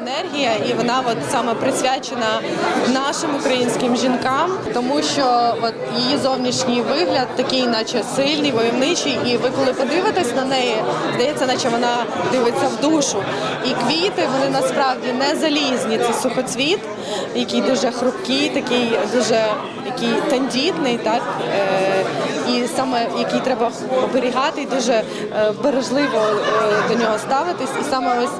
Енергія, і вона от саме присвячена нашим українським жінкам, тому що от її зовнішній вигляд такий, наче сильний, войовничий. І ви коли подивитесь на неї, здається, наче вона дивиться в душу. І квіти вони насправді не залізні. Це сухоцвіт, який дуже хрупкий, такий дуже який тендітний, так е, і саме який треба оберігати, і дуже е, бережливо е, до нього ставитись. І саме ось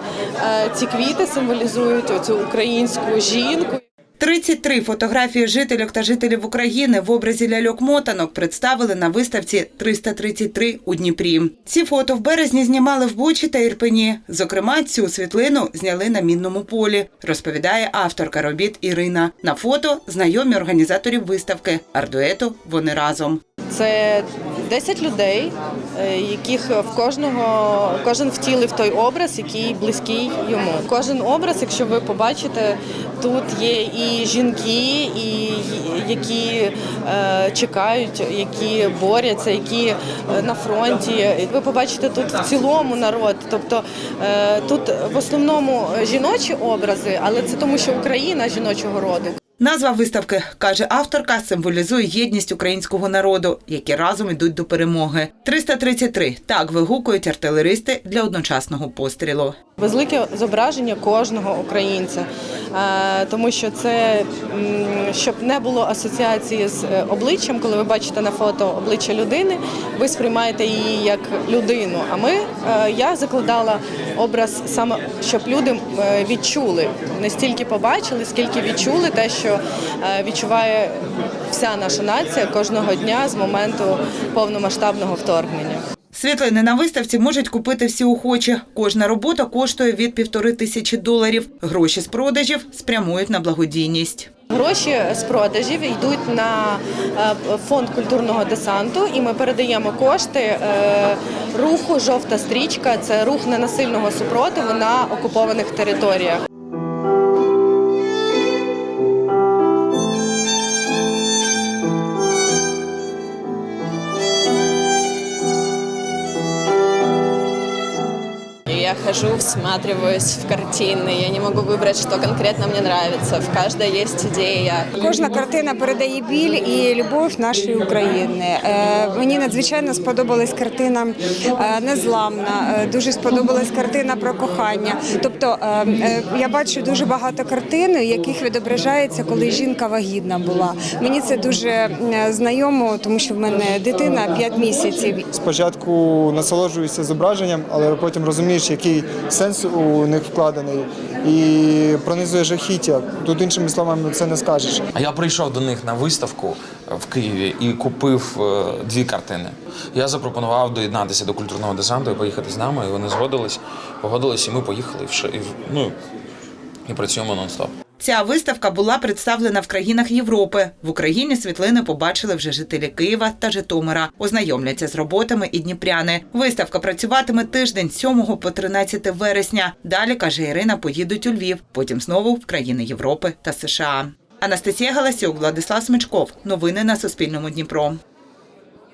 е, ці квіти символізують оцю українську жінку. 33 фотографії жительок та жителів України в образі ляльок-мотанок представили на виставці 333 у Дніпрі. Ці фото в березні знімали в Бучі та Ірпені. Зокрема, цю світлину зняли на мінному полі, розповідає авторка робіт Ірина. На фото знайомі організаторів виставки. Ардуету вони разом. Це 10 людей, е, яких в кожного кожен втілив той образ, який близький йому. Кожен образ, якщо ви побачите, тут є і жінки, і які е, чекають, які борються, які е, на фронті. Ви побачите тут в цілому народ. Тобто е, тут в основному жіночі образи, але це тому, що Україна жіночого роду. Назва виставки, каже авторка, символізує єдність українського народу, які разом йдуть до перемоги. 333 – так вигукують артилеристи для одночасного пострілу. Велике зображення кожного українця, Е, тому що це щоб не було асоціації з е, обличчям, коли ви бачите на фото обличчя людини, ви сприймаєте її як людину. А ми е, я закладала образ саме, щоб люди відчули не стільки побачили, скільки відчули те, що відчуває вся наша нація кожного дня з моменту повномасштабного вторгнення. Світлини на виставці можуть купити всі охочі. Кожна робота коштує від півтори тисячі доларів. Гроші з продажів спрямують на благодійність. Гроші з продажів йдуть на е, фонд культурного десанту, і ми передаємо кошти е, руху Жовта стрічка. Це рух ненасильного супротиву на окупованих територіях. Хожу, всматриваюсь в картины, я не могу выбрать, что конкретно мне нравится. В каждой есть идея. Кожна картина передає біль і любов нашої України. Е, Мені надзвичайно сподобалась картина е, Незламна. е, Дуже сподобалась картина про кохання. Тобто я бачу дуже багато картин, в яких відображається, коли жінка вагітна була. Мені це дуже знайомо, тому що в мене дитина 5 місяців. Спочатку насолоджуєшся зображенням, але потім розумієш, який сенс у них вкладений, і пронизує жахіття. Тут іншими словами це не скажеш. А я прийшов до них на виставку е, в Києві і купив е, дві картини. Я запропонував доєднатися до культурного десанту і поїхати з нами. І вони згодились, погодились, і ми поїхали. В- ну, і працюємо нон-стоп. Ця виставка була представлена в країнах Європи. В Україні світлини побачили вже жителі Києва та Житомира. Ознайомляться з роботами і дніпряни. Виставка працюватиме тиждень з 7 по 13 вересня. Далі, каже Ірина, поїдуть у Львів, потім знову в країни Європи та США. Анастасія Галасюк, Владислав Смичков. Новини на Суспільному Дніпро.